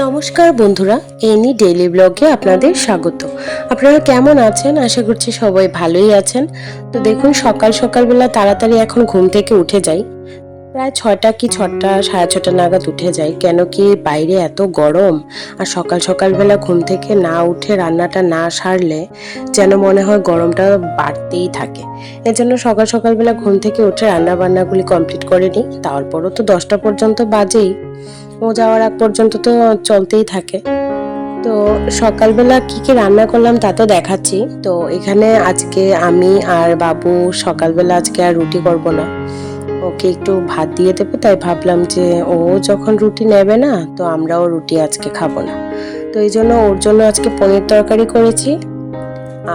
নমস্কার বন্ধুরা, any daily ব্লগে আপনাদের স্বাগত। আপনারা কেমন আছেন? আশা করছি সবাই ভালোই আছেন। তো দেখুন, সকাল সকালবেলা তাড়াতাড়ি এখন ঘুম থেকে উঠে যাই। প্রায় ছটা কি ছটা, সাড়ে ছটা নাগাদ উঠে যাই। কেন কি বাইরে এত গরম আর সকাল সকালবেলা ঘুম থেকে না উঠে রান্নাটা না সারলে যেন মনে হয় গরমটা বাড়তেই থাকে। এজন্য সকাল সকালবেলা ঘুম থেকে উঠে রান্না বান্নাগুলি কমপ্লিট করে নিই। তারপরও তো দশটা পর্যন্ত বাজেই। ও যাওয়ার আগ পর্যন্ত তো চলতেই থাকে। তো সকালবেলা কি কি রান্না করলাম তা তো দেখাচ্ছি। তো এখানে আজকে আমি আর বাবু সকালবেলা আজকে আর রুটি করব না। ওকে একটু ভাত দিয়ে দেবো, তাই ভাবলাম যে ও যখন রুটি নেবে না, তো আমরাও রুটি আজকে খাব না। তো এই জন্য ওর জন্য আজকে পনির তরকারি করেছি।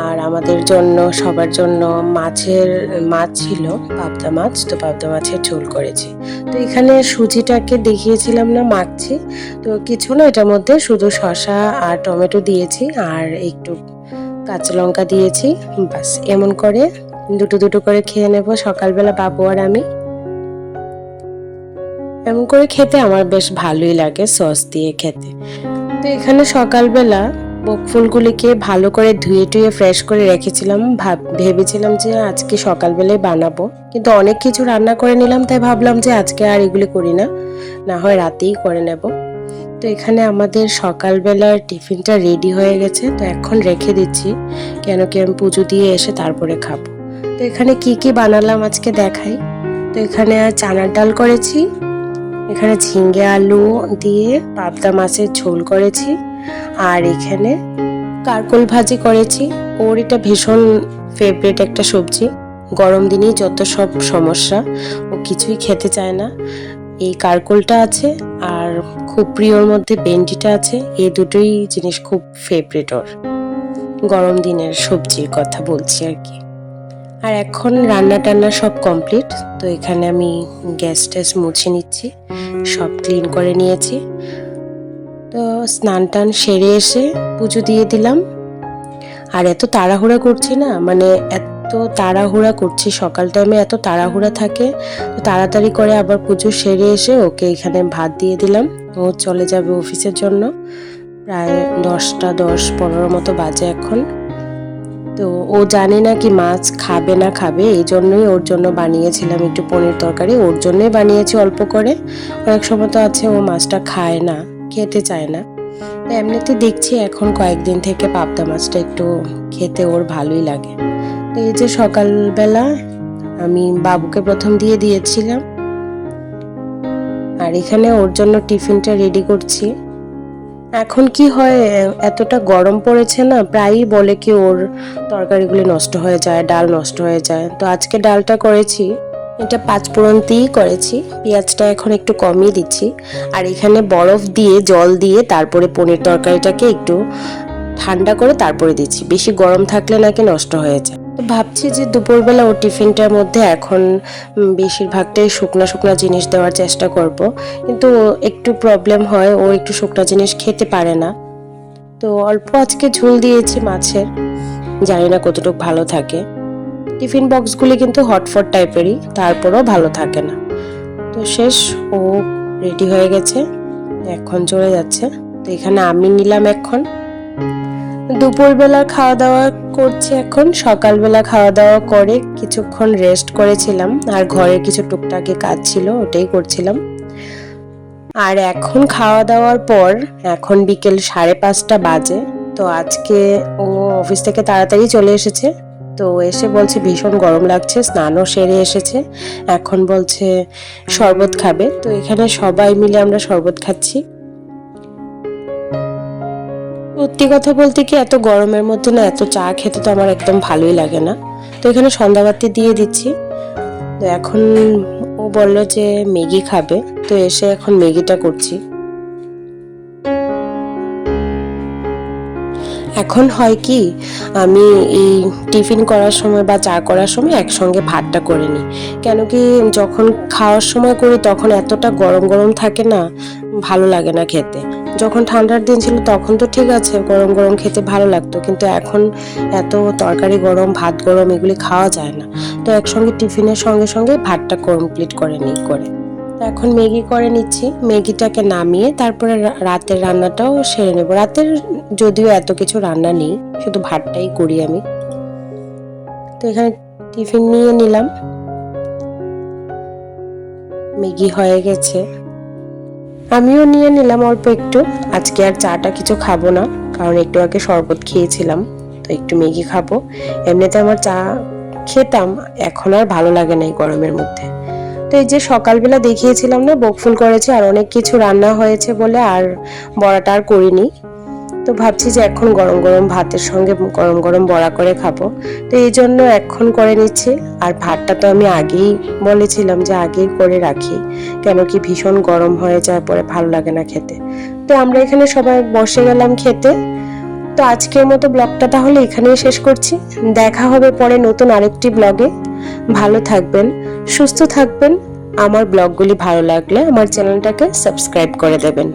আর আমাদের জন্য, সবার জন্য মাছের মাছ ছিল, পাবদা মাছ, তো পাবদা মাছের ঝোল করেছি। তো এখানে সুজিটাকে দেখিয়েছিলাম না, মাখছি। তো কিছু না, এটার মধ্যে শুধু শসা আর টমেটো দিয়েছি আর একটু কাঁচা লঙ্কা দিয়েছি বাস এমন করে দুটো দুটো করে খেয়ে নেব, সকালবেলা বাবু আর আমি। এমন করে খেতে আমার বেশ ভালোই লাগে সস দিয়ে খেতে। তো এখানে সকালবেলা বকফুলগুলিকে ভালো করে ধুয়ে টুয়ে ফ্রেশ করে রেখেছিলাম। ভাব ভেবেছিলাম যে আজকে সকালবেলায় বানাবো। কিন্তু অনেক কিছু রান্না করে নিলাম, তাই ভাবলাম যে আজকে আর এগুলি করি না। না হয় রাতেই করে নেব। তো এখানে আমাদের সকালবেলার টিফিনটা রেডি হয়ে গেছে। তো এখন রেখে দিচ্ছি, কেন কি আমি পুজো দিয়ে এসে তারপরে খাব। তো এখানে কি কি বানালাম আজকে দেখাই। তো এখানে চানার ডাল করেছি, এখানে ঝিঙ্গে আলু দিয়ে পাবদা মাছের ঝোল করেছি। আর এখানে কারকোল ভাজি করেছি। ওর এটা ভীষণ ফেভারিট একটা সবজি। গরম দিনেই যত সব সমস্যা, ও কিছুই খেতে চায় না। এই কারকোলটা আছে আর খুব প্রিয়র মধ্যে বেন্ডিটা আছে। এই দুটোই জিনিস খুব ফেভারিট ওর। গরম দিনের সবজির কথা বলছি আর কি। আর এখন রান্না টান্না সব কমপ্লিট তো এখানে আমি গ্যাস ট্যাস মুছে নিচ্ছি। সব ক্লিন করে নিয়েছি। তো স্নান টান সেরে এসে পুজো দিয়ে দিলাম। আর এত তাড়াহুড়া করছি না মানে এত তাড়াহুড়া করছি, সকাল টাইমে এত তাড়াহুড়া থাকে, তো তাড়াতাড়ি করে আবার পুজো সেরে এসে ওকে এখানে ভাত দিয়ে দিলাম। ও চলে যাবে অফিসের জন্য, প্রায় দশটা দশ পনেরো মতো বাজে এখন। তো ও জানে না কি মাছ খাবে না খাবে, এই জন্যই ওর জন্য বানিয়েছিলাম একটু পনির তরকারি, ওর জন্যই বানিয়েছি অল্প করে। অনেক সময় তো আছে ও মাছটা খায় না। খেতে চায় না। এমনিতে দেখছি এখন কয়েকদিন থেকে পাবদা মাছটা একটু খেতে ওর ভালোই লাগে। তো এই যে সকালবেলা আমি বাবুকে প্রথম দিয়ে দিয়েছিলাম। আর এখানে ওর জন্য টিফিনটা রেডি করছি। এখন কি হয়, এতটা গরম পড়েছে না, প্রায়ই বলে কি ওর তরকারিগুলি নষ্ট হয়ে যায়, ডাল নষ্ট হয়ে যায়। তো আজকে ডালটা করেছি। এটা পাঁচ ফোড়ন দিয়েই করেছি, পেঁয়াজটা এখন একটু কমিয়ে দিচ্ছি। আর এখানে বরফ দিয়ে, জল দিয়ে তারপরে পনির তরকারিটাকে একটু ঠান্ডা করে তারপরে দিচ্ছি। বেশি গরম থাকলে নাকি নষ্ট হয়ে যায়। ভাবছি যে দুপুরবেলা ও টিফিনটার মধ্যে এখন বেশিরভাগটাই শুকনো শুকনো জিনিস দেওয়ার চেষ্টা করব। কিন্তু একটু প্রবলেম হয়, ও একটু শুকনো জিনিস খেতে পারে না। তো অল্প আজকে ঝুল দিয়েছি মাছের। জানি না কতটুকু ভালো থাকে। টিফিন বক্সগুলি কিন্তু হটফট টাইপেরই, তারপরেও ভালো থাকে না। তো শেষ, ও রেডি হয়ে গেছে, এখন চলে যাচ্ছে। তো এখানে আমি নিলাম এখন। দুপুরবেলা খাওয়া দাওয়া করছি এখন, সকালবেলা খাওয়া দাওয়া করে কিছুক্ষণ রেস্ট করেছিলাম, আর ঘরের কিছু টুকটাকে কাজ ছিল, ওটাই করছিলাম। আর এখন খাওয়া দাওয়ার পর, এখন বিকেল সাড়ে পাঁচটা বাজে, তো আজকে ও অফিস থেকে তাড়াতাড়ি চলে এসেছে। তো এসে বলছে, ভীষণ গরম লাগছে, স্নানও সেরে এসেছে। এখন বলছে, শরবত খাবে। তো এখানে সবাই মিলে আমরা শরবত খাচ্ছি। সত্যি কথা বলতে কি, এত গরমের মধ্যে না, এত চা খেতে তো আমার একদম ভালোই লাগে না। তো এখানে সন্ধ্যাবাতি দিয়ে দিচ্ছি। তো এখন ও বলল যে, ম্যাগি খাবে। তো এসে এখন ম্যাগিটা করছি। এখন হয় কি, আমি এই টিফিন করার সময় বা চা করার সময় একসঙ্গে ভাতটা করে নিই। কেন কি যখন খাওয়ার সময় করি তখন এতটা গরম গরম থাকে না, ভালো লাগে না খেতে। যখন ঠান্ডার দিন ছিল তখন তো ঠিক আছে, গরম গরম খেতে ভালো লাগতো, কিন্তু এখন এত তরকারি গরম, ভাত গরম এগুলি খাওয়া যায় না। তো একসঙ্গে টিফিনের সঙ্গে সঙ্গে ভাতটা কমপ্লিট করে নিই, করে। তো এখন ম্যাগি করে নিচ্ছি। ম্যাগিটাকে নামিয়ে তারপরে রাতের রান্নাটাও সেরে নেব। রাতের যদিও এত কিছু রান্না নেই, শুধু ভাতটাই করি আমি। তো এখানে টিফিন নিয়ে নিলাম। ম্যাগি হয়ে গেছে। আমিও নিয়ে নিলাম অল্প একটু। আজকে আর চাটা কিছু খাব না, কারণ একটু আগে শরবত খেয়েছিলাম, তো একটু ম্যাগি খাব। এমনিতে আমার চা খেতাম, এখন আর ভালো লাগে না এই গরমের মধ্যে। তো এই যে সকালবেলা দেখিয়েছিলাম না বকফুল করেছে আর অনেক কিছু রান্না হয়েছে বলে আর বড়াটা আর করিনি। তো ভাবছি যে এখন গরম গরম ভাতের সঙ্গে গরম গরম বড়া করে খাব। তো এই জন্য এখন করে নিচ্ছি। আর ভাতটা তো আমি আগেই বলেছিলাম যে আগেই করে রাখি। কেন কি ভীষণ গরম হয়ে যায়, পরে ভালো লাগে না খেতে। তো আমরা এখানে সবাই বসে গেলাম খেতে। তো আজকের মতো ব্লগটা তাহলে এখানেই শেষ করছি। দেখা হবে পরে নতুন আরেকটি ব্লগে। ভালো থাকবেন, সুস্থ থাকবেন। আমার ব্লগগুলি ভালো লাগলে আমার চ্যানেলটাকে সাবস্ক্রাইব করে দেবেন।